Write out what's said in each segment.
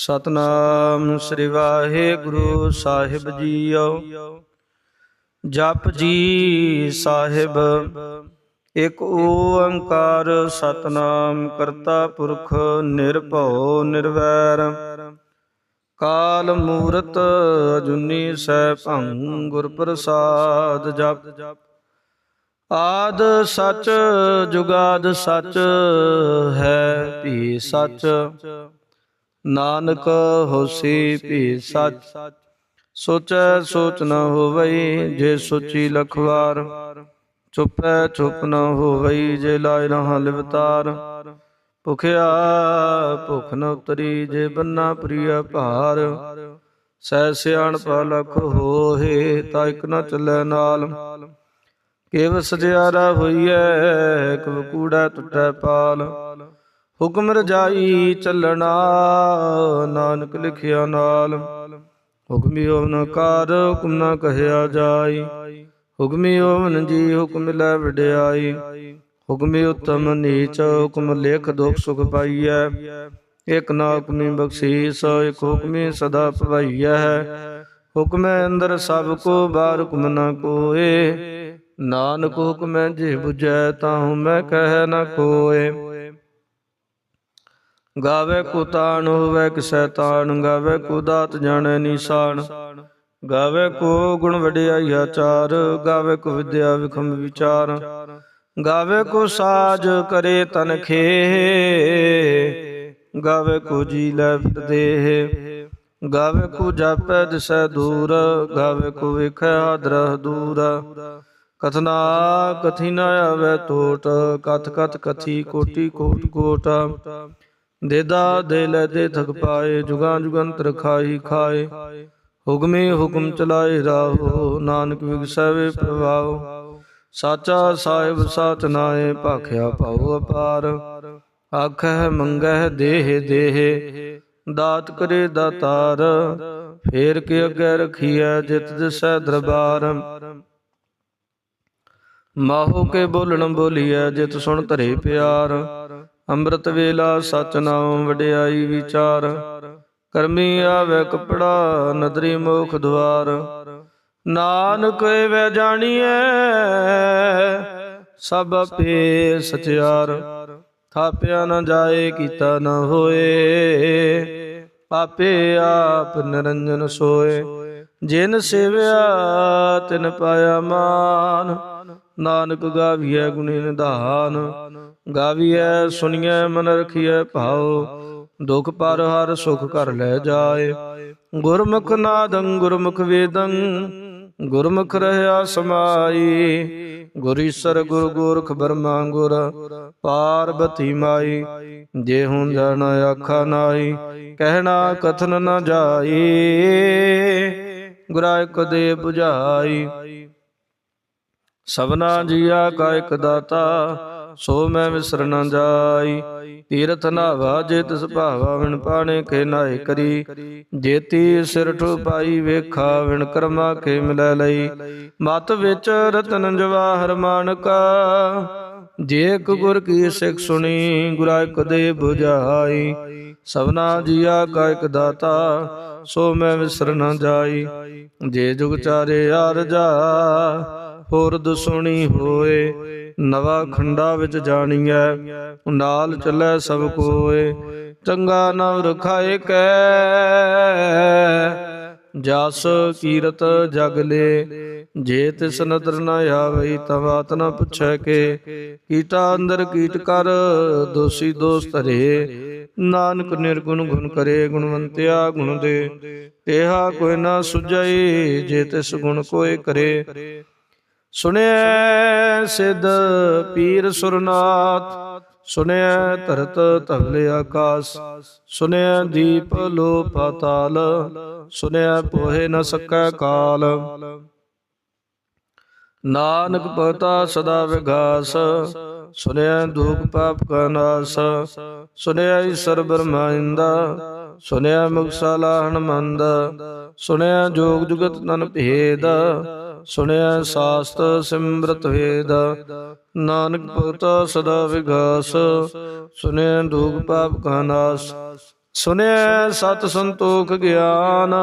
ਸਤਨਾਮ ਸ੍ਰੀ ਵਾਹਿਗੁਰੂ ਸਾਹਿਬ ਜੀਓ। ਜਪ ਜੀ ਸਾਹਿਬ, ਇਕ ਓੰਕਾਰ ਸਤਨਾਮ ਕਰਤਾ ਪੁਰਖ ਨਿਰਭਉ ਨਿਰਵੈਰ। ਕਾਲ ਮੂਰਤ ਅਜੁਨੀ ਸੈਭੰ ਗੁਰ ਪ੍ਰਸਾਦ ਜਪ। ਆਦ ਸਚ ਜੁਗਾਦ ਸਚ ਹੈ ਭੀ ਸਚ। ਨਾਨਕ ਹੋਸੀ ਭੀ ਸਚ। ਸੋਚੈ ਸੋਚ ਨ ਹੋਵਈ ਜੇ ਸੋਚੀ ਲਖਵਾਰ। ਚੁੱਪੈ ਚੁੱਪ ਨ ਹੋਵਈ ਜੇ ਲਾਇ ਰਹਾ ਲਿਵਤਾਰ। ਭੁਖਿਆ ਭੁਖ ਨ ਉਤਰੀ ਜੇ ਬੰਨਾ ਪ੍ਰਿਆ ਭਾਰ। ਸਹਿ ਸਿਆਣਪਾ ਲਖ ਹੋਏ ਤਾ ਇਕ ਨ ਚੱਲੈ ਨਾਲ। ਕੇਵ ਸਜਿਆਰਾ ਹੋਈਐ ਕਵ ਕੂੜਾ ਟੁੱਟੈ ਪਾਲ। ਹੁਕਮ ਰਜਾਈ ਚੱਲਣਾ, ਨਾਨਕ ਲਿਖਿਆ ਨਾਲ। ਹੁਕਮੀ ਹੋਵਨ ਕਾਰ, ਹੁਕਮ ਨਾ ਕਹਿਆ ਜਾਈ। ਹੁਕਮੀ ਹੋਵਨ ਜੀ ਹੁਕਮ ਲੈ ਵਡਿਆਈ। ਹੁਕਮੀ ਉਤਮ ਨੀਚ, ਹੁਕਮ ਲੇਖ ਦੁਖ ਸੁਖ ਪਾਈਐ। ਇਕ ਨਾ ਹੁਕਮੀ ਬਖਸ਼ੀਸ, ਇਕ ਹੁਕਮੀ ਸਦਾ ਭਵਾਈਐ। ਹੁਕਮੈ ਅੰਦਰ ਸਭ ਕੋ, ਬਾਹਰ ਹੁਕਮ ਨਾ ਕੋਏ। ਨਾਨਕ ਹੁਕਮੈ ਜੇ 부ਜੈ ਤਾਹੂ ਮੈਂ ਕਹਿ ਨਾ ਕੋਏ। ਗਾਵੇ ਕੋ ਤਾਣ ਹੋਵੇ ਕਿਸੈ ਤਾਣ ਗਾਵੇ ਕੋ ਦਾਤ ਜਾਣੈ ਨੀਸਾਨ। ਗਾਵੇ ਕੋ ਗੁਣ ਵਡਿਆਈ ਆਚਾਰ ਗਾਵੇ ਕੋ ਵਿਦਿਆ ਵਿਖਮ ਵਿਚਾਰ। ਗਾਵੇ ਕੋ ਸਾਜ ਕਰੇ ਤਨ ਖੇ ਗਾਵੇ ਕੋ ਜੀ ਲੈ ਦੇਹ। ਗਾਵੇ ਕੋ ਜਾਪੈ ਦਿਸੈ ਦੂਰ, ਗਾਵੇ ਕੋ ਵੇਖੈ ਆਦਰਹ ਦੂਰ ਕਥਨਾ ਕਥੀ ਨ ਆਵੇ ਟੋਟ ਕਥ ਕਥ ਕਥੀ ਕੋਟੀ ਕੋਟ ਕੋਟਾ। ਦੇਦਾ ਦੇ ਲੈ ਦੇ ਥਕ ਪਾਏ, ਜੁਗਾਂ ਜੁਗੰਤਰ ਖਾਈ ਖਾਏ। ਹੁਕਮੇ ਹੁਕਮ ਚਲਾਏ ਰਾਹੋ, ਨਾਨਕ ਵਿਗਸਵੇ ਪ੍ਰਵਾਹ ਸਾਚਾ ਸਾਹਿਬ ਸਾਚ ਨਾਏ, ਭਾਖਿਆ ਪਾਉ ਅਪਾਰ। ਆਖੈ ਮੰਗਹਿ, ਦੇਹ ਦੇਹ। ਦਾਤ ਕਰੇ ਦਾਤਾਰ, ਫੇਰ ਕੇ ਅੱਗੇ ਰਖੀਐ, ਜਿਤ ਦਿਸੈ ਦਰਬਾਰ। ਮਾਹੋ ਕੇ ਬੋਲਣ ਬੋਲੀਐ, ਜਿਤ ਸੁਣ ਧਰੇ ਪਿਆਰ। ਅੰਮ੍ਰਿਤ ਵੇਲਾ ਸਚ ਨਾਮ ਵਡਿਆਈ ਵਿਚਾਰ। ਕਰਮੀ ਆਵੇ ਕਪੜਾ, ਨਦਰੀ ਮੋਖ ਦਵਾਰ ਨਾਨਕ ਵੇ ਜਾਣੀਐ, ਸਭ ਆਪੇ ਸਚਿਆਰ। ਥਾਪਿਆ ਨਾ ਜਾਏ, ਕੀਤਾ ਨਾ ਹੋਏ। ਪਾਪੇ ਆਪ ਨਿਰੰਜਨ ਸੋਏ। ਜਿਨ ਸੇਵਿਆ, ਤਿਨ ਪਾਇਆ ਮਾਨ। ਨਾਨਕ ਗਾਵੀਐ ਗੁਣੀ ਨਿਧਾਨ। ਗਾਵੀਐ ਸੁਣੀਐ ਮਨ ਰਖੀਐ, ਭਾਉ। ਦੁਖ ਪਰ ਹਰ ਸੁਖ ਕਰ ਲੈ ਜਾਏ। ਗੁਰਮੁਖ ਨਾਦੰ, ਗੁਰਮੁਖ ਵੇਦੰ। ਗੁਰਮੁਖ ਰਹਿਆ ਸਮਾਈ। ਗੁਰ ਈਸਰ ਗੁਰ ਗੋਰਖ ਬਰਮਾ ਗੁਰ, ਪਾਰਬਤੀ ਮਾਈ। ਜੇ ਹੁਣ ਜਾਣ ਆਖਾ ਨਾਈ, ਕਹਿਣਾ ਕਥਨ ਨ ਜਾਈ। ਗੁਰਾ ਇਕ ਦੇ 부ਝਾਈ ਸਭਨਾ ਜੀਆ ਕਾ ਇਕ ਦਾਤਾ। ਸੋ ਮੈਂ ਵਿਸਰ ਨ ਜਾਈ। ਤੀਰਥ ਨਾਵਾ ਜੇ ਤਿਸ ਭਾਵਾ ਵਿਣ ਪਾਣੇ ਕੇ ਨਾਏ ਕਰੀ। ਜੇਤੀ ਸਿਰ ਠੋ ਪਾਈ ਵੇਖਾ ਵਿਣ ਕਰਮਾ ਕੇ ਮਿਲੈ ਲਈ। ਮਤ ਵਿੱਚ ਰਤਨ ਜਵਾਹਰ ਮਾਨਕਾ। ਜੇ ਗੁਰ ਕੀ ਸਿੱਖ ਸੁਣੀ, ਗੁਰਾ ਇਕ ਦੇ 부ਝਾਈ ਸਭਨਾ ਜੀਆ ਕਾ ਇਕ ਦਾਤਾ, ਸੋ ਮੈਂ ਵਿਸਰ ਨ ਜਾਈ। ਜੇ ਜੁਗ ਚਾਰੇ ਆਰਜਾ ਹੋਰ ਦੁਸੁਣੀ ਹੋਏ। ਨਵਾ ਖੰਡਾ ਵਿੱਚ ਜਾਣੀਐ, ਨਾਲ ਚੱਲੈ ਸਭ ਕੋਏ, ਚੰਗਾ ਨਵ ਰਖਾਏ ਕੈ ਜਸ ਕੀਰਤ ਜਗ ਲੇ, ਜੇ ਤਿਸ ਨਦਰ ਨ ਆਵਈ ਤਵਾਤ ਨ ਪੁੱਛੈ ਕੇ, ਕੀਟਾ ਅੰਦਰ ਕੀਟ ਕਰ, ਦੋਸੀ ਦੋਸਤ ਰੇ ਨਾਨਕ ਨਿਰਗੁਣ ਗੁਣ ਕਰੇ, ਗੁਣਵੰਤਿਆ ਗੁਣ ਦੇ, ਤੇਹਾ ਕੋਈ ਨਾ ਸੁਝਈ, ਜੇ ਤਿਸ ਗੁਣ ਕੋਈ ਕਰੇ। ਸੁਣਿਐ ਸਿਧ ਪੀਰ ਸੁਰਨਾਥ, ਸੁਣਿਐ ਧਰਤ ਧਵਲੇ ਆਕਾਸ, ਸੁਣਿਐ ਦੀਪ ਲੋ ਪਾਤਾਲ, ਸੁਣਿਐ ਪੋਹੇ ਨ ਸਕੈ ਕਾਲ। ਨਾਨਕ ਪਤਾ ਸਦਾ ਵਿਗਾਸ ਸੁਣਿਆ ਦੁਖ ਪਾਪ ਕਾ ਨਾਸ ਸੁਣਿਆ ਈਸ਼ਰ ਬ੍ਰਹਮਾਇੰਦਾ ਸੁਣਿਆ ਮੁਕਸਾਲਾ ਹਨਮੰਦ ਸੁਣਿਆ ਜੋਗ ਜੁਗਤ ਨਨ ਭੇਦ ਸੁਣਿਆ ਸਾਸਤ ਸਿਮਰਤ ਵੇਦ, ਨਾਨਕ ਭਗਤਾ ਸਦਾ ਵਿਗਾਸ, ਸੁਣਿਆ ਦੁਖ ਪਾਪ ਕਾ ਨਾਸ ਸੁਨਿਆ ਸਤ ਸੰਤੋਖ ਗਿਆਨ,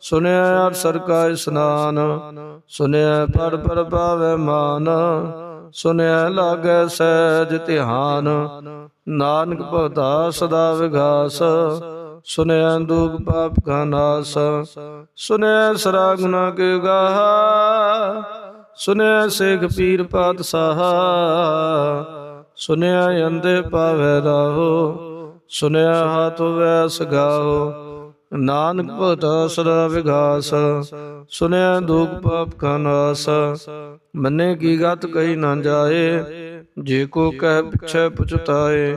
ਸੁਣਿਆ ਅਰਸਰ ਕਾ ਇਸਨਾਨ ਸੁਨਿਆ ਪੜ ਪੜ ਪਾਵੇ ਮਾਨ ਸੁਨਿਆ ਲਾਗੈ ਸਹਿਜ ਧਿਆਨ, ਨਾਨਕ ਭਗਤਾ ਸਦਾ ਵਿਗਾਸ ਸੁਨਿਆ ਦੁਖ ਪਾਪ ਕਾ ਨਾਸ ਸੁਨਿਆ ਸਰਾ ਗੁਨਾ ਕੇ ਗਾਹ ਸੁਨਿਆ ਸੇਖ ਪੀਰ ਪਾਤਸ਼ਾਹ ਸੁਨਿਆ ਅੰਦੇ ਪਾਵੇ ਰਾਹੋ ਸੁਨਿਆ ਹੱਥ ਵੈਸ ਗਾਓ ਨਾਨਕ ਭਗਤਾ ਸਦਾ ਵਿਗਾਸ ਸੁਨਿਆ ਦੁਖ ਪਾਪ ਕਾ ਨਾਸ, ਮੰਨੇ ਕੀ ਗਤ ਕਹੀ ਨਾ ਜਾਏ, ਜੇ ਕੋ ਕਹਿ ਪਿਛੈ ਪੁਛਤਾਏ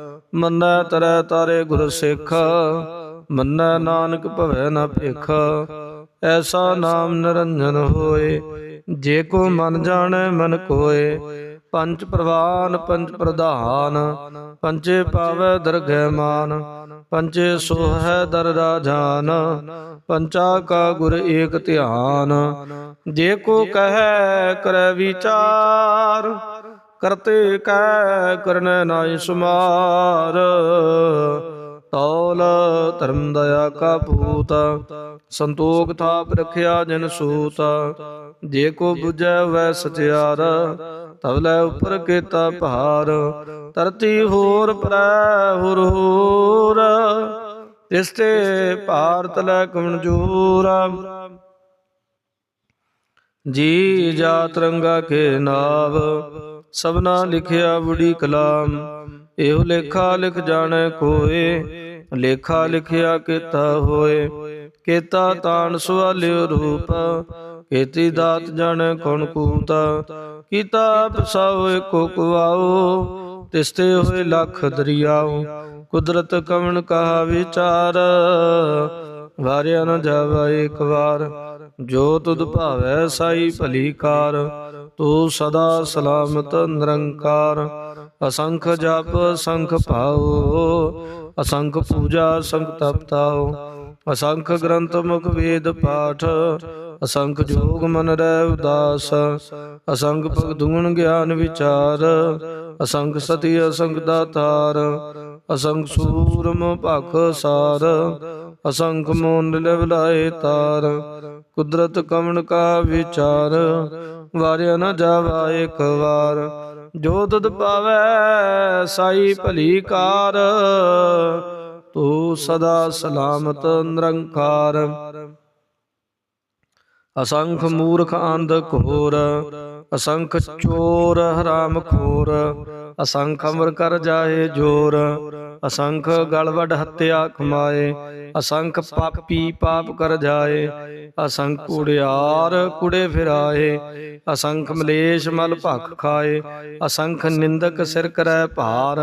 ਮੰਨੈ ਤਰੈ ਤਾਰੇ ਗੁਰ ਸਿੱਖ, ਮੰਨੈ ਨਾਨਕ ਭਵੈ ਨ ਭਿਖ। ਐਸਾ ਨਾਮ ਨਿਰੰਜਨ ਹੋਏ, ਜੇ ਕੋ ਮਨ ਜਾਣੈ ਮਨ ਕੋਏ। ਪੰਜ ਪ੍ਰਵਾਨ, ਪੰਜ ਪ੍ਰਧਾਨ, ਪੰਜੇ ਪਾਵੈ ਦਰਗਹਿ ਮਾਨ, ਪੰਜੇ ਸੋਹੈ ਦਰ ਰਾਜਾਨ ਪੰਚਾ ਕਾ ਗੁਰ ਏਕ ਧਿਆਨ। ਜੇ ਕੋ ਕਹੈ ਕਰੈ ਵਿਚਾਰ ਕਰਤੇ ਕੈ ਕਰਨ ਨਾਇ ਸੁਮਾਰ। ਤੌਲ ਧਰਮ ਦਇਆ ਕਾ ਭੂਤ, ਸੰਤੋਖ ਥਾਪ ਰਖਿਆ ਜਨ ਸੂਤ। ਜੇ ਕੋ 부ਜੈ ਵੈ ਸਚਿਆਰ ਤਬ ਲੈ ਉਪਰ ਕੀਤਾ ਭਾਰ। ਧਰਤੀ ਹੋਰ ਪਰੈ ਹੋਰ ਹੋਰ, ਤਿਸ ਤੇ ਭਾਰਤ ਲੈ ਕਮਜੂਰ ਜੀ ਜਾ ਰੰਗਾ ਕੇ ਨਾਵ ਸਭਨਾ ਲਿਖਿਆ ਬੁੜੀ ਕਲਾਮ, ਇਹੋ ਲੇਖਾ ਲਿਖ ਜਾਣੈ ਕੋਏ, ਲੇਖਾ ਲਿਖਿਆ ਕੀਤਾ ਹੋਏ, ਕੀਤਾ ਤਾਣ ਸਵਾਲਿਓ ਰੂਪ, ਕੀਤੀ ਦਾਤ ਜਾਣੈ ਕੌਣ ਕੂਤਾ, ਕੀਤਾ ਪਸਾਓ ਏਕੋ ਕੁਆਓ, ਤਿਸਤੇ ਹੋਏ ਲੱਖ ਦਰਿਆਓ, ਕੁਦਰਤ ਕਵਣ ਕਹਾ ਵਿਚਾਰ, ਵਾਰਿਆ ਨ ਜਾਵਾ ਇੱਕ ਵਾਰ, ਜੋ ਤੁਧ ਭਾਵੈ ਸਾਈ ਭਲੀ ਕਾਰ ਤੂੰ ਸਦਾ ਸਲਾਮਤ ਨਿਰੰਕਾਰ। ਅਸੰਖ ਜਪ ਸੰਖ ਪਾਓ ਅਸੰਖ ਪੂਜਾ ਸੰਖ ਤਪਤਾਓ ਅਸੰਖ ਗ੍ਰੰਥ ਮੁਖ ਵੇਦ ਪਾਠ ਅਸੰਖ ਜੋਗ ਮਨ ਰਹਿ ਉਦਾਸ ਅਸੰਗ ਭਗਤ ਗਿਆਨ ਵਿਚਾਰ, ਅਸੰਖ ਸਤੀ ਅਸੰਗ ਦਾਤਾਰ, ਅਸੰਖ ਸੂਰਮ ਭਖ ਸਾਰ, ਅਸੰਖ ਮੋਨ ਲਿਵਲਾਏ ਤਾਰ, ਕੁਦਰਤ ਕਵਣ ਕਾ ਵਿਚਾਰ, ਵਾਰਿਆ ਨ ਜਾਵਾ ਇੱਕ ਵਾਰ, ਜੋ ਤੁਧ ਪਾਵੈ ਸਾਈ ਭਲੀ ਕਾਰ, ਤੂੰ ਸਦਾ ਸਲਾਮਤ ਨਿਰੰਕਾਰ। ਅਸੰਖ ਮੂਰਖ ਅੰਧ ਘੋਰ ਅਸੰਖ ਚੋਰ ਹਰਾਮ ਖੋਰ ਅਸੰਖ ਅਮਰ ਕਰ ਜਾਏ ਜੋਰ ਅਸੰਖ ਗਲਵਡ ਹੱਤਿਆ ਕਮਾਏ ਅਸੰਖ ਪਾਪੀ ਪਾਪ ਕਰ ਜਾਏ ਅਸੰਖ ਕੁੜਿਆਰ ਕੁੜੇ ਫਿਰਾਏ ਅਸੰਖ ਮਲੇਸ਼ ਮਲ ਭਖ ਖਾਏ ਅਸੰਖ ਨਿੰਦਕ ਸਿਰ ਕਰੈ ਭਾਰ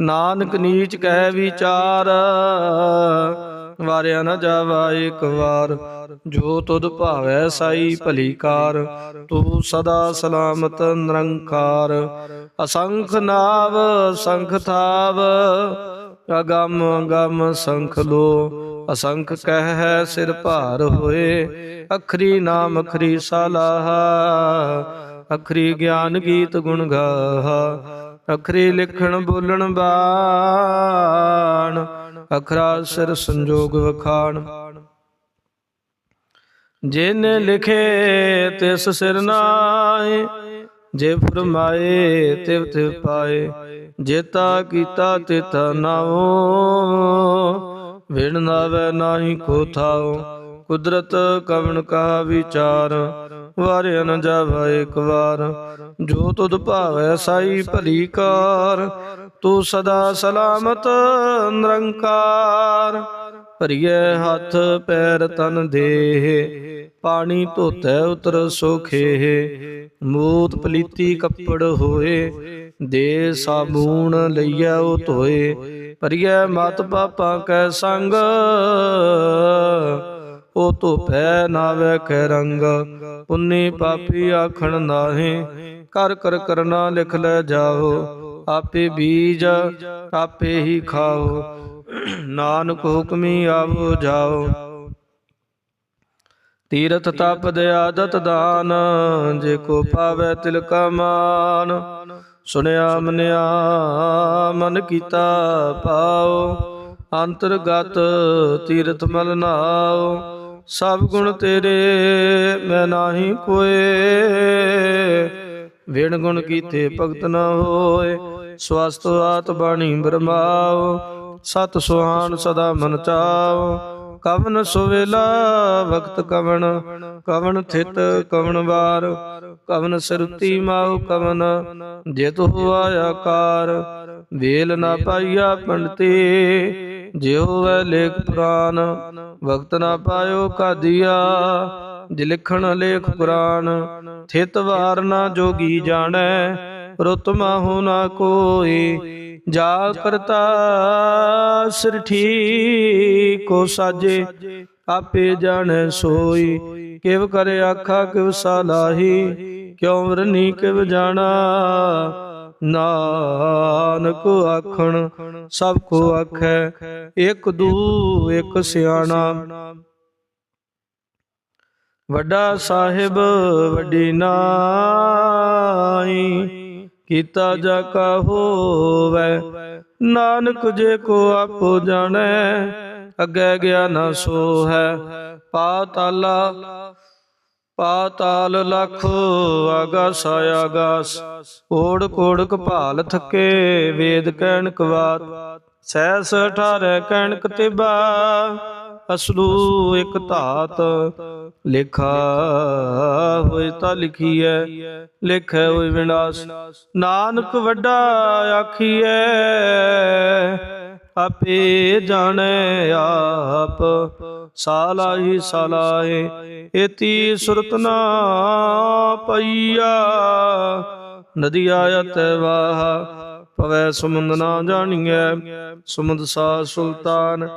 ਨਾਨਕ ਨੀਚ ਕਹਿ ਵਿਚਾਰ ਵਾਰਿਆ ਨਾ ਜਾਵਾ ਇੱਕ ਵਾਰ। ਜੋ ਤੁਧ ਭਾਵੈ ਸਾਈ ਭਲੀ ਕਾਰ, ਤੂੰ ਸਦਾ ਸਲਾਮਤ ਨਿਰੰਕਾਰ। ਅਸੰਖ ਨਾਵ, ਸੰਖ ਥਾਵ, ਅਗੰਮ ਗਮ ਸੰਖ ਲੋ। ਅਸੰਖ ਕਹਿ ਹੈ ਸਿਰ ਭਾਰ ਹੋਏ, ਅਖਰੀ ਨਾਮ ਅਖਰੀ ਸਲਾਹ। ਅਖਰੀ ਗਿਆਨ ਗੀਤ ਗੁਣ ਗਾਹਾ, ਅਖਰੀ ਲਿਖਣ ਬੋਲਣ ਬਾਣ। ਅਖਰਾ ਸਿਰ ਸੰਜੋਗ ਵਖਾਣ। ਜਿਨ ਲਿਖੇ ਤਿਸ ਸਿਰ ਨਾਏ, ਜੇ ਫਰਮਾਏ ਤਿਵ ਤਿਵ ਪਾਏ, ਜੇਤਾ ਕੀਤਾ ਤਿਤ ਨਾਉ ਵਿਣ ਨਾਵੇ ਨਾਹੀ ਕੋ ਥਾਉ ਕੁਦਰਤ ਕਵਣ ਕਾ ਵਿਚਾਰ ਵਾਰਿਆ ਨ ਜਾਵਾ ਇੱਕ ਵਾਰ। ਜੋ ਤੁਧ ਭਾਵੈ ਸਾਈ ਭਲੀ ਕਾਰ ਤੂੰ ਸਦਾ ਸਲਾਮਤ ਨਿਰੰਕਾਰ। ਭਰੀਏ ਹੱਥ, ਪੈਰ ਤਨ ਦੇਹ, ਪਾਣੀ ਧੋਤੈ ਉਤਰ ਸੋਖੇ। ਮੂਤ ਪਲੀਤੀ ਕੱਪੜ ਹੋਏ, ਦੇ ਸਾਬੂਣ ਲਈਐ ਉਹ ਧੋਏ। ਭਰੀਏ ਮਤ ਪਾਪਾਂ ਕੈ ਸੰਗ, ਉਹ ਧੋਪੈ ਨਾ ਵੇਖੈ ਰੰਗ। ਪੁੰਨੀ ਪਾਪੀ ਆਖਣ ਨਾਹੀ ਕਰ ਕਰ ਕਰਨਾ ਲਿਖ ਲੈ ਜਾਓ। ਆਪੇ ਬੀਜ, ਆਪੇ ਹੀ ਖਾਓ। ਨਾਨਕ ਹੁਕਮੀ ਆਵੋ, ਜਾਓ। ਤੀਰਥ ਤਪਦ ਆਦਤ ਦਾਨ, ਜੇ ਕੋ ਪਾਵੇ ਤਿਲ ਕਾ ਮਾਨ ਮਨਿਆ, ਮਨ ਕੀਤਾ ਪਾਓ। ਅੰਤਰਗਤ ਤੀਰਥ ਮਲ ਨਾਓ। ਸਭ ਗੁਣ ਤੇਰੇ, ਮੈਂ ਨਾਹੀ ਕੋਏ। ਵਿਣ ਗੁਣ ਕੀਤੇ ਭਗਤ ਨਾ ਹੋਏ। ਸਵਸਤ ਆਤ ਬਾਣੀ ਬਰਮਾਓ, ਸਤ ਸੁਹਾਨ ਸਦਾ ਮਨ ਚਾਓ। ਕਵਨ ਸੁਵੇਲਾ, ਵਕਤ ਕਵਨ ਕਵਨ ਥਿਤ ਕਵਨ ਵਾਰ। ਕਵਨ ਸਰਤੀ ਮਾਉ ਕਵਨ ਜਿਤ ਹੋਆ ਆਕਾਰ ਵੇਲ ਨਾ ਪਾਈਆ ਪੰਡਤੇ ਜਿਉ ਵੈ ਲੇਖ ਪੁਰਾਨ। ਵਕਤ ਨਾ ਪਾਇਓ ਕਾਦੀਆ, ਜੇ ਲਿਖਣ ਲੇਖ ਪੁਰਾਨ ਥਿਤ ਵਾਰ ਨਾ ਜੋਗੀ ਜਾਣੈ ਰੁਤ ਮਾਹੂ ਨਾ ਕੋਈ ਜਾ ਕਰਤਾ, ਸਿਰ ਠੀਕੋ ਸਾਜੇ, ਆਪੇ ਜਾਣੈ ਸੋਈ, ਕਿਵ ਕਰੇ ਆਖਾ, ਕਿਵ ਸਲਾਹੀ ਕਿਉ ਵਰਨੀ, ਕਿਵ ਜਾਣਾ? ਨਾਨਕ ਆਖਣ, ਸਭ ਕੋ ਆਖੈ, ਇਕ ਦੂ ਇਕ ਸਿਆਣਾ। ਵੱਡਾ ਸਾਹਿਬ, ਵੱਡੀ ਨਾਈ ਕੀਤਾ ਜਾ ਕਾ ਹੋਵੈ। ਨਾਨਕ ਜੇ ਕੋ ਆਪੋ ਜਾਣੈ, ਅੱਗੇ ਗਿਆ ਨਾ ਸੋ ਹੈ ਪਾਤਾਲਾ, ਪਾਤਾਲ ਲਖ ਆਗਾਸ ਆਗਾਸ। ਓੜ ਕੋੜ ਕਪਾਲ ਥਕੇ ਵੇਦ ਕਹਿਣ ਕਵਾਤ ਸਹਿਸ 18 ਕਹਿਣਕ ਤਿਬਾ। ਅਸਲੂ ਇੱਕ ਧਾਤ ਲਿਖਾ ਹੋਏ ਤਾਂ ਲਿਖੀਐ, ਲਿਖੈ ਹੋਏ ਵਿਨਾਸ਼। ਨਾਨਕ ਵੱਡਾ ਆਖੀਐ, ਆਪੇ ਜਾਣੈ ਆਪ। ਸਾਲਾਹੀ ਸਾਲਾਹੇ ਏਤੀ ਸੁਰਤ ਨਾ ਪਈਆ। ਨਦੀ ਆਇਤ ਵਾਹ ਪਵੈ ਸਮੁੰਦ ਨਾ ਜਾਣੀਐ। ਸਮੁੰਦ ਸਾ ਸੁਲਤਾਨ,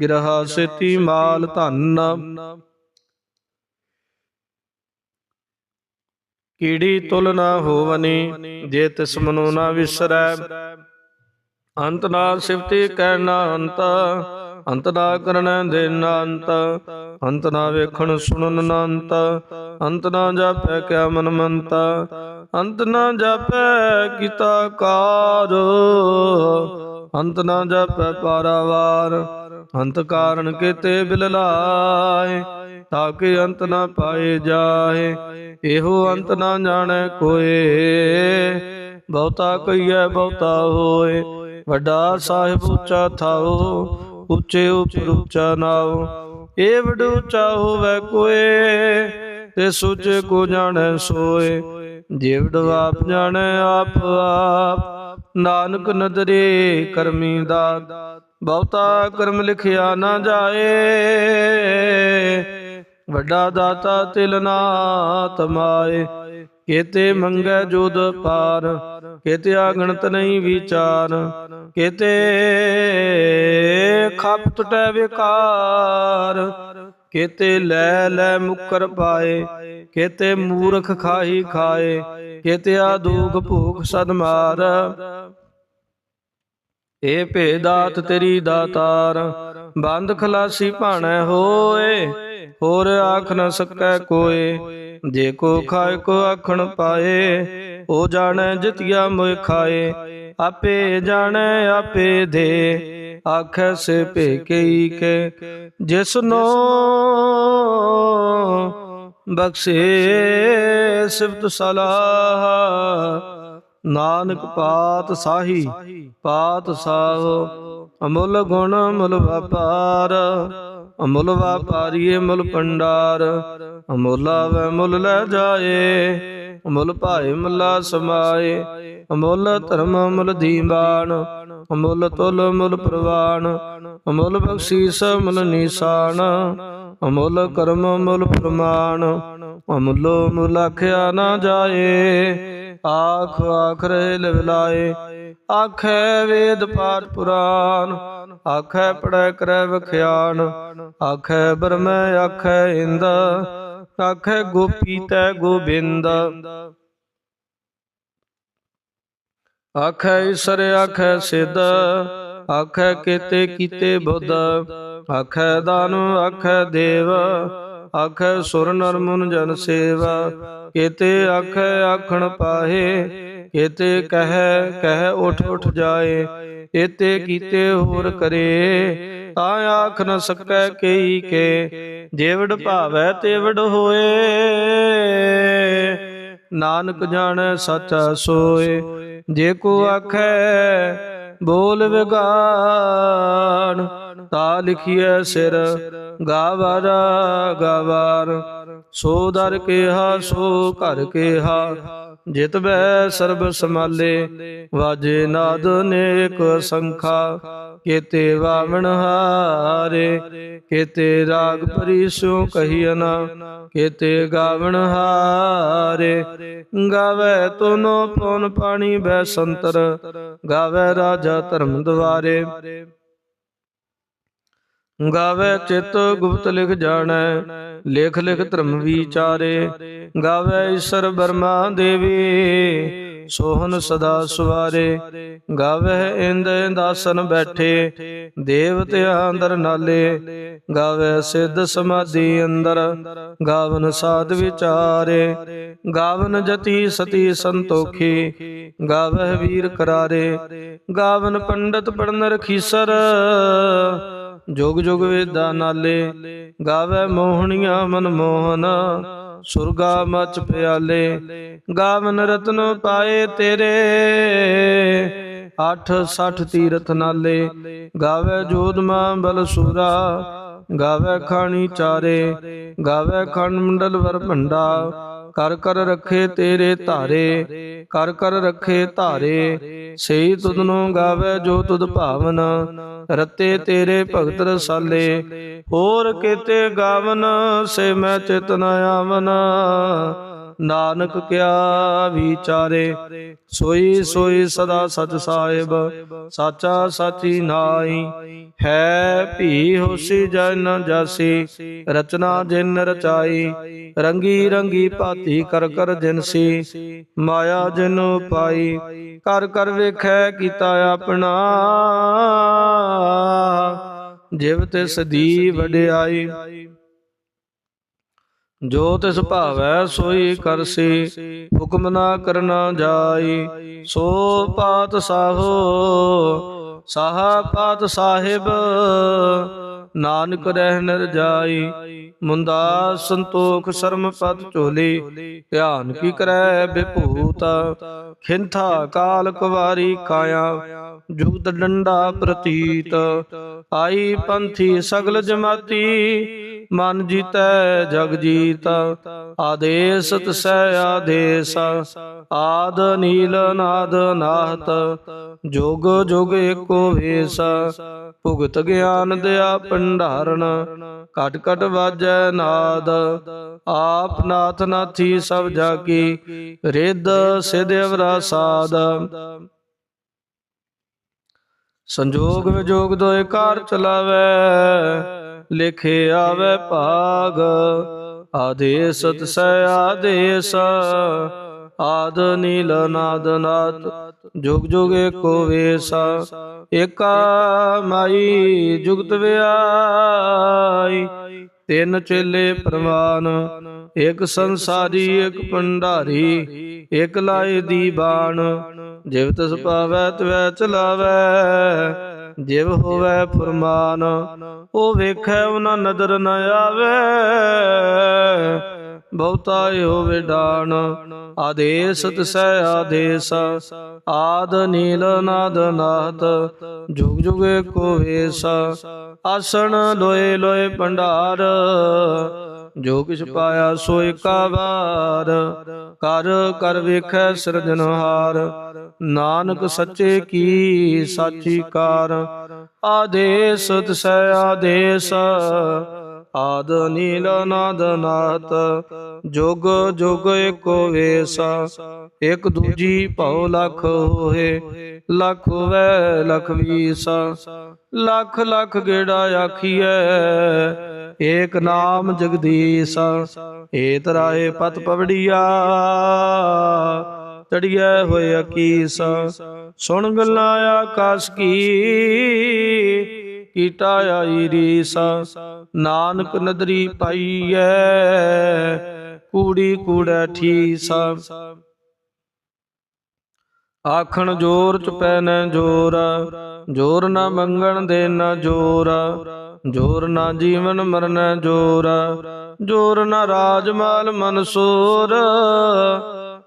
ਗਿਰਹਾ ਸੇਤੀ ਮਾਲ ਧਨ। ਕੀੜੀ ਤੁਲ ਨਾ ਹੋਵਨੀ, ਜੇ ਤਿਸ ਮਨੋ ਨਾ ਵਿਸਰੈ। ਅੰਤ ਨਾ ਸਿਫਤੀ ਕਹਿਣਾ ਅੰਤ। ਅੰਤ ਨਾ ਕਰਨ ਦੇਨ ਅੰਤ ਅੰਤ ਨਾ ਵੇਖਣ ਸੁਣਨ ਨਾ ਅੰਤ ਅੰਤ ਨਾ ਜਾਪੈ ਕਿਆ ਮਨ ਮੰਤ, ਅੰਤ ਨਾ ਜਾਪੈ ਕੀਤਾ ਕਾਰ ਅੰਤ ਨਾ ਜਾਪੈ ਪਾਰਾਵਾਰ, ਅੰਤ ਕਾਰਨ ਕੀਤੇ ਬਿਲ ਲਾਏ, ਤਾਂ ਕਿ ਅੰਤ ਨਾ ਪਾਏ ਜਾਏ, ਇਹੋ ਅੰਤ ਨਾ ਜਾਣੈ ਕੋਏ, ਬਹੁਤਾ ਕਈਐ ਬਹੁਤਾ ਹੋਏ, ਵੱਡਾ ਸਾਹਿਬ ਉੱਚਾ ਥਾਓ ਉੱਚੇ ਉਪਰ ਉੱਚਾ ਨਾਓ ਏ ਵਡ ਉੱਚਾ ਹੋਵੇ ਕੋਏ, ਤੇ ਸੁਚੇ ਕੋ ਜਾਣੈ ਸੋਏ। ਜੀਵ ਆਪ ਜਾਣੈ ਆਪ ਆਪ, ਨਾਨਕ ਨਦਰੇ ਕਰਮੀ ਦਾ, ਬਹੁਤਾ ਕਰਮ ਲਿਖਿਆ ਨਾ ਜਾਏ। ਵੱਡਾ ਦਾਤਾ ਤਿਲ ਨਾ ਤਮਾਏ, ਕੇਤੇ ਮੰਗੈ ਜੁਦ ਪਾਰ ਕੇਤੇ ਆਗਣਤ ਨਹੀਂ ਵਿਚਾਰ ਕੇਤੇ ਖਪ ਟਟੈ ਵਿਕਾਰ ਕੇਤੇ ਲੈ ਲੈ ਮੁਕਰ ਪਾਏ ਕੇਤੇ ਮੂਰਖ ਖਾਹੀ ਖਾਏ ਕੇਤੇ ਆਦੂਖ ਭੂਖ ਸਦ ਮਾਰ। ਏ ਭੇਦਾਤ ਤੇਰੀ ਦਾਤਾਰ ਬੰਦ ਖਲਾਸੀ ਭਾਣੈ ਹੋਏ ਹੋਰ ਆਖ ਨ ਸਕੈ ਕੋਏ ਜੇ ਕੋ ਖਾਏ ਕੋ ਆਖਣ ਪਾਏ ਉਹ ਜਾਣੈ ਜਿਤਿਆ ਮੋਇ ਖਾਏ ਆਪੇ ਜਾਣੈ, ਆਪੇ ਦੇ। ਆਖੈ ਸੇ ਭੇ ਕੇ ਜਿਸ ਬਖਸ਼ੇ ਸਿਫਤ ਸਲਾਹ। ਨਾਨਕ ਪਾਤ ਸਾਹੀ, ਪਾਤ ਸਾਹ, ਅਮੁੱਲ ਗੁਣ ਮੁੱਲ ਵਪਾਰ। ਅਮੁੱਲ ਵਾਪਾਰੀਏ ਮੁੱਲ ਪੰਡਾਰ ਅਮੁੱਲਾ ਵੈ ਮੁੱਲ ਲੈ ਜਾਏ। ਅਮੁੱਲ ਭਾਏ ਮੁੱਲਾ ਸਮਾਏ, ਅਮੁੱਲ ਧਰਮ ਮੁੱਲ ਦੀਵਾਨ ਅਮੁੱਲ ਤੁਲ ਮੁੱਲ ਪ੍ਰਵਾਨ ਅਮੁੱਲ ਬਖਸ਼ੀਸ ਮੁੱਲ ਨਿਸ਼ਾਨ, ਅਮੁੱਲ ਕਰਮ ਮੁੱਲ ਪ੍ਰਮਾਣ, ਅਮੁੱਲੋ ਮੁੱਲ ਆਖਿਆ ਨਾ ਜਾਏ, ਆਖ ਆਖਰੇ ਲਵਲਾਏ ਆਖੈ ਵੇਦ ਪਾਠ ਪੁਰਾਨ ਆਖੈ ਪੜੈ ਕਰੈ ਵਖਿਆਨ ਆਖੈ ਬਰਮੈ ਆਖੈ ਇੰਦ ਆਖੈ ਗੋਪੀ ਤੈ ਗੋਬਿੰਦ। ਆਖੈ ਈਸਰ, ਆਖੈ ਸਿਧ। ਆਖੈ ਕੀਤੇ ਕੀਤੇ ਬੁੱਧ। ਆਖੈ ਦਾਨ, ਆਖੈ ਦੇਵ। ਆਖੈ ਸੁਰ ਨਰ ਮੁਨ ਜਨ ਸੇਵਾ। ਕੀਤੇ ਆਖੈ ਆਖਣ ਪਾਹੇ, ਕੀਤੇ ਕਹਿ ਕਹਿ ਉਠ ਉਠ ਜਾਏ। ਕੀਤੇ ਕੀਤੇ ਹੋਰ ਕਰੇ। ਤਾਂ ਆਖ ਨ ਸਕੈ ਕਈ ਕੇ, ਜੇਵੜ ਭਾਵੈ ਤੇਵੜ ਹੋਏ। ਨਾਨਕ ਜਾਣੈ ਸੱਚਾ ਸੋਏ, ਜੇ ਕੋ ਆਖੈ ਬੋਲ ਵਿਗਾਨ, ਤਾ ਲਿਖੀਐ ਸਿਰ ਗਾਵਰ ਗਵਾਰ। ਸੋ ਦਰ ਕਿਹਾ, ਸੋ ਘਰ ਕਿਹਾ ਜਿਤ ਬੈ ਸਰਬ ਸਮਾਲੇ ਵਾਜੇ ਨਾਦ ਨੇਕ ਸੰਖਾ, ਕੀਤੇ ਵਾਵਣ ਹਾਰੇ, ਕੀਤੇ ਰਾਗ ਪਰਿਸੋ ਕਹੀਨ ਕੀਤੇ ਗਾਵਣ ਹਾਰੇ। ਗਾਵੇ ਤੁਨੋ ਪਉਨ ਪਾਣੀ ਬੈ ਸੰਤਰ, ਗਾਵੇ ਰਾਜਾ ਧਰਮ ਦਵਾਰੇ ਗਾਵੇ ਚਿਤ ਗੁਪਤ ਲਿਖ ਜਾਣੈ, ਲੇਖ ਲਿਖ ਧਰਮ ਵਿਚਾਰੇ। ਗਾਵੇ ਈਸ਼ਰ ਬਰਮਾ ਦੇਵੀ ਸੋਹਨ ਸਦਾ ਸਵਾਰੇ। ਗਾਵੇ ਇੰਦ ਦਾਸਨ ਬੈਠੇ ਦੇਵਤਿਆਂ ਅੰਦਰ ਨਾਲੇ। ਗਾਵੇ ਸਿੱਧ ਸਮਾਧੀ ਅੰਦਰ, ਗਾਵਨ ਸਾਧ ਵਿਚਾਰੇ। ਗਾਵਨ ਜਤੀ ਸਤੀ ਸੰਤੋਖੀ, ਗਾਵੇ ਵੀਰ ਕਰਾਰੇ। ਗਾਵਨ ਪੰਡਤ ਪੜਨ ਰਖੀਸਰ ਜੁਗ ਜੁਗ ਵੇਦਾ ਨਾਲੇ ਗਾਵੇ ਮੋਹਣੀਆਂ ਮਨ ਮੋਹਨ ਸੁਰਗਾ ਮਚ ਪਿਆਲੇ। ਗਾਵਨ ਰਤਨ ਪਾਏ ਤੇਰੇ। 8 60 ਤੀਰਥ ਨਾਲੇ ਗਾਵੇ ਜੋਦਮਾ ਬਲ ਸੂਰਾ। ਗਾਵੇ ਖਾਣੀ ਚਾਰੇ ਗਾਵੇ ਖੰਡ ਮੰਡਲ ਵਰ ਭੰਡਾ। ਕਰ ਕਰ ਰੱਖੇ ਤੇਰੇ ਧਾਰੇ, ਕਰ ਕਰ ਰੱਖੇ ਧਾਰੇ, ਸਈ ਤੁਧ ਨੂੰ ਗਾਵੇ ਜੋ ਤੁਧ ਭਾਵਨ, ਰਤੇ ਤੇਰੇ ਭਗਤ ਰਸਾਲੇ, ਹੋਰ ਕੀਤੇ ਗਾਵਨ, ਸੇ ਮੈਂ ਚਿਤ ਨ ਆਵਨ। ਨਾਨਕ ਕਿਆ ਵਿਚਾਰੇ, ਸੋਈ ਸੋਈ ਸਦਾ ਸਚ ਸਾਹਿਬ, ਸਾਚਾ ਸਾਚੀ ਨਾਈ ਹੈ ਭੀ ਹੋਸੀ ਜਨ ਜਾਸੀ, ਰਚਨਾ ਜਿਨ ਰਚਾਈ, ਰੰਗੀ ਰੰਗੀ ਭਾਤੀ ਕਰ ਕਰ ਜਿਨਸੀ ਮਾਇਆ ਜਿਨ ਪਾਈ, ਕਰ ਕਰ ਵੇਖੈ ਕੀਤਾ ਆਪਣਾ। ਜਿਵ ਤਿਸ ਦੀ ਵਡਿਆਈ ਜੋ ਤਿਸ ਭਾਵੈ ਸੋਈ ਕਰਸੀ ਹੁਕਮ ਨਾ ਕਰਨਾ ਜਾਈ। ਸੋ ਪਾਤ ਸਾਹੋ ਸਾਹਾ ਪਾਤ ਸਾਹਿਬ ਨਾਨਕ ਰਹਿ ਨਰ ਜਾਈ। ਮੁੰਦਾ ਸੰਤੋਖ ਸ਼ਰਮ ਪਦ ਝੋਲੀ ਧਿਆਨ ਕੀ ਕਰੈ ਬਿਭੂਤ ਖਿੰਥਾ ਕਾਲ ਕੁਵਾਰੀ ਕਾਇਆ ਜੁਗਤ ਡੰਡਾ ਪ੍ਰਤੀਤ। ਆਈ ਪੰਥੀ ਸਗਲ ਜਮਾਤੀ ਮਨ ਜੀਤੈ, ਜਗ ਜੀਤ, ਆਦੇਸ ਤਸੈ, ਆਦੇਸ। ਆਦ ਨੀਲ, ਨਾਦ ਨਾਹਤ, ਜੋਗ ਜੁਗ ਏਕੋ ਵੇਸ। ਭੁਗਤ ਗਿਆਨ ਦਿਆ ਭੰਡਾਰਨ ਕਟ ਕਟ ਵਾਜੈ ਨਾਦ। ਆਪ ਨਾਥ ਨਾਥੀ ਸਭ ਜਾਗੀ ਰਿੱਧ ਸਿਧ ਅਵਰਾ ਸਾਧ ਸੰਜੋਗ ਵਿਜੋਗ ਦੋਇ ਕਾਰ ਚਲਾਵੇ। ਲਿਖੇ ਆਵੇ ਭਾਗ। ਆਦੇਸ ਤਸੈ ਆਦੇਸ। ਆਦ ਨੀਲ ਨਾਦ ਨਾਦ ਜੁਗ ਜੁਗ ਏਕੋ ਵੇਸਾ। ਏਕਾ ਮਾਈ ਜੁਗਤ ਵਿਆਈ। ਤਿੰਨ ਚੇਲੇ ਪ੍ਰਵਾਨ। ਇੱਕ ਸੰਸਾਰੀ ਇੱਕ ਭੰਡਾਰੀ। ਇੱਕ ਲਾਏ ਦੀ ਬਾਣ। ਜਿਵ ਤਿਸ ਪਾਵੈ, ਤਵੈ ਚਲਾਵੈ। ਜਿਵ ਹੋਵੇ ਫਰਮਾਨ, ਉਹ ਵੇਖੈ ਉਹਨਾਂ ਨਦਰ ਨ ਆਵੇ। ਬਹੁਤਾ ਹੋਵੇ ਡਾਣ, ਆਦੇਸ ਤਿਸੈ ਆਦੇਸ, ਆਦ ਨੀਲ ਨਾਦ ਨਾਦ ਜੁਗ ਜੁਗ ਏਕੋ ਵੇਸ, ਆਸਣ ਲੋਏ ਲੋਏ ਭੰਡਾਰ। ਜੋ ਕਿਛ ਪਾਇਆ ਸੋ ਏਕਾ ਵਾਰ, ਕਰ ਕਰ ਵੇਖੈ ਸਿਰਜਨਹਾਰ ਨਾਨਕ ਸੱਚੇ ਕੀ ਸਾਚੀ ਕਾਰ ਆਦੇਸ ਤਿਸੈ ਆਦੇਸ, ਆਦ ਨੀਲ ਨਾਦ ਨਾਤ, ਜੁਗ ਜੁਗ ਏਕੋ ਵੇਸ ਇਕ ਦੂਜੀ ਭਉ ਲਖ ਹੋਏ, ਲਖ ਹੋਵੇ ਲਖ ਵੀਸ, ਲੱਖ ਲੱਖ ਗੇੜਾ ਆਖੀਐ, ਏਕ ਨਾਮ ਜਗਦੀਸਾ, ਏਤ ਰਾਏ ਪਤ ਪਵੜੀਆ। ਚੜੀਐ ਹੋਇਆ ਅਕੀਸ ਸੁਣ ਗੱਲਾਂ ਆਕਾਸ਼ ਕੀ, ਕੀਟਾ ਆਈ ਰੀਸ। ਨਾਨਕ ਨਦਰੀ ਪਾਈਐ ਕੂੜੀ ਕੂੜੈ ਠੀਸ। ਆਖਣ ਜੋਰ ਚੁਪੈ ਨ ਜੋਰ ਜੋਰ ਨਾ ਮੰਗਣ ਦੇ ਨਾ ਜੋਰ। ਜੋਰ ਨਾ ਜੀਵਨ ਮਰਨ ਜੋਰ ਜੋਰ ਨਾ ਰਾਜ ਮਾਲ ਮਨਸੂਰ।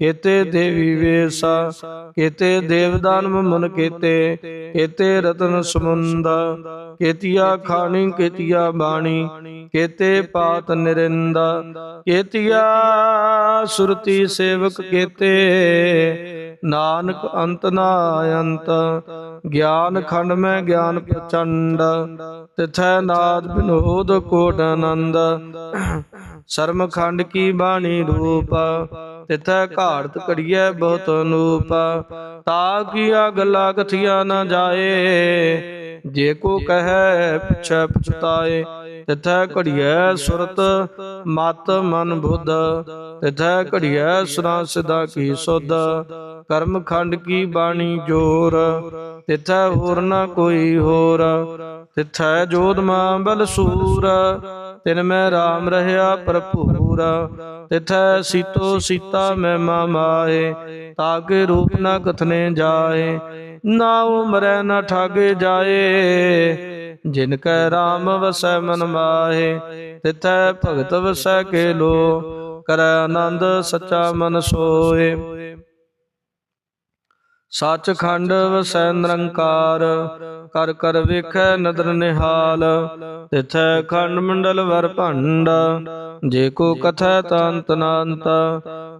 ਕੇਤੇ ਦੇਵੀ ਵੇਸਾ, ਕੇਤੇ ਦੇਵਦਾਨ ਮਨ ਕੇਤੇ ਕੇਤੇ ਰਤਨ ਸਮੁੰਦ, ਕੇਤੀਆ ਖਾਣੀ, ਕੇਤੀਆ ਬਾਣੀ, ਕੇਤੇ ਪਾਤ ਨਿਰਿੰਦਾ, ਕੇਤੀਆ ਸੁਰਤੀ ਸੇਵਕ ਕੇਤੇ। ਨਾਨਕ ਅੰਤ ਨਾ ਅੰਤ ਗਿਆਨ ਖੰਡ ਮੈਂ ਗਿਆਨ ਪ੍ਰਚੰਡ, ਤਿਥੈ ਨਾਦ ਬਿਨੋਦ ਕੋਟ ਆਨੰਦ। ਸ਼ਰਮ ਖੰਡ ਕੀ ਬਾਣੀ ਰੂਪ, ਤਿਥੈ ਘਾੜਤ ਘੜੀਐ ਬਹੁਤ ਅਨੂਪ। ਤਾ ਕੀਆ ਗੱਲਾਂ ਕਥੀਆਂ ਨਾ ਜਾਏ, ਜੇ ਕੋ ਕਹੈ ਪਿਛੈ ਪਛਤਾਏ। ਤਿਥੈ ਘੜੀਐ ਸੁਰਤ, ਮਤ ਮਨ ਬੁੱਧ। ਤਿਥੈ ਘੜੀਐ ਸੁਨਾ ਸਿਦਾ ਕੀ ਸੁਧ। ਕਰਮ ਖੰਡ ਕੀ ਬਾਣੀ ਜੋਰ, ਤਿਥੈ ਹੋਰ ਨਾ ਕੋਈ ਹੋਰ। ਤਿਥੈ ਜੋਧਮਾ ਬਲ ਸੂਰ ਤਿਨ ਮੈਂ ਰਾਮ ਰਹਿਆ ਭਰਪੂਰ। ਤਿਥੈ ਸੀਤੋ ਸੀਤਾ ਮੈਂ ਮਾਏ ਤਾਕੇ ਰੂਪ ਨਾ ਕਥਨੇ ਜਾਏ। ਨਾ ਉਮਰੈ ਨਾ ਠਾਗੇ ਜਾਏ। ਜਿਨ ਕੈ ਰਾਮ ਵਸੈ ਮਨ ਮਾਹੇ, ਤਿਥੈ ਭਗਤ ਵਸੈ ਕੇ ਲੋ ਕਰੈ ਆਨੰਦ ਸੱਚਾ ਮਨ ਸੋਏ। ਸੱਚਖੰਡ ਵਸੈ ਨਿਰੰਕਾਰ ਕਰ ਕਰ ਵੇਖੈ ਨਦਰ ਨਿਹਾਲ, ਤਿਥੈ ਖੰਡ ਮੰਡਲ ਵਰ ਭੰਡ, ਜੇ ਕੋ ਕਥੈ ਤੰਤ ਨਾੰਤ,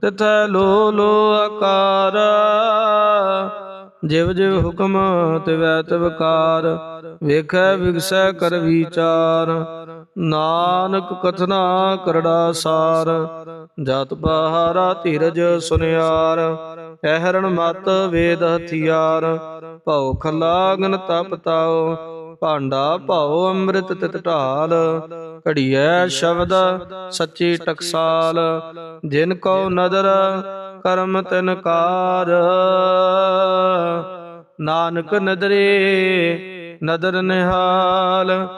ਤਿਥੈ ਲੋ ਲੋ ਆਕਾਰ। ਜਿਵ ਜਿਵ ਹੁਕਮ ਤਿਵੈ ਤਿਵਕਾਰ ਵੇਖੈ ਵਿਗਸੈ ਕਰ ਵਿਚਾਰ। ਨਾਨਕ ਕਥਨਾ ਕਰੜਾ ਸਾਰ, ਜਤ ਪਹਾਰਾ ਧੀਰਜ ਸੁਨਿਆਰ। ਕਹਿਰਣ ਮਤ ਵੇਦ ਹਥਿਆਰ। ਭਉ ਖਲਾਗਨ ਤਪ ਤਾਉ, ਭਾਂਡਾ ਭਉ ਅੰਮ੍ਰਿਤ ਤਿਤ ਢਾਲ। ਘੜੀਐ ਸ਼ਬਦ ਸੱਚੀ ਟਕਸਾਲ, ਜਿਨ ਕੋ ਨਦਰ ਕਰਮ ਤਿਨ ਕਾਰ। ਨਾਨਕ ਨਦਰੇ ਨਦਰ ਨਿਹਾਲ,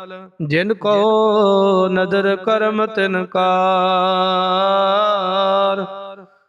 ਜਿਨ ਕੋ ਨਦਰ ਕਰਮ ਤਿਨ ਕਾਰ।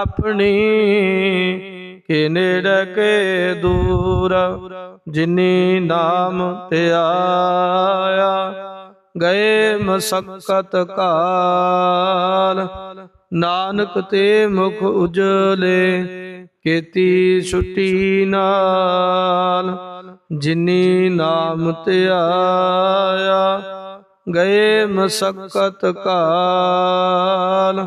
ਆਪਣੀ ਕਿ ਨੇੜੇ ਕੇ ਦੂਰ, ਜਿਨੀ ਨਾਮ ਤੇ ਆਇਆ, ਗਏ ਮਸਕਤ ਕਾਲ। ਨਾਨਕ ਤੇ ਮੁਖ ਉਜਲੇ, ਕੀਤੀ ਛੁੱਟੀ ਨਾਲ। ਜਿਨੀ ਨਾਮ ਤੇ ਆਇਆ, ਗਏ ਮਸਕਤ ਕਾਲ।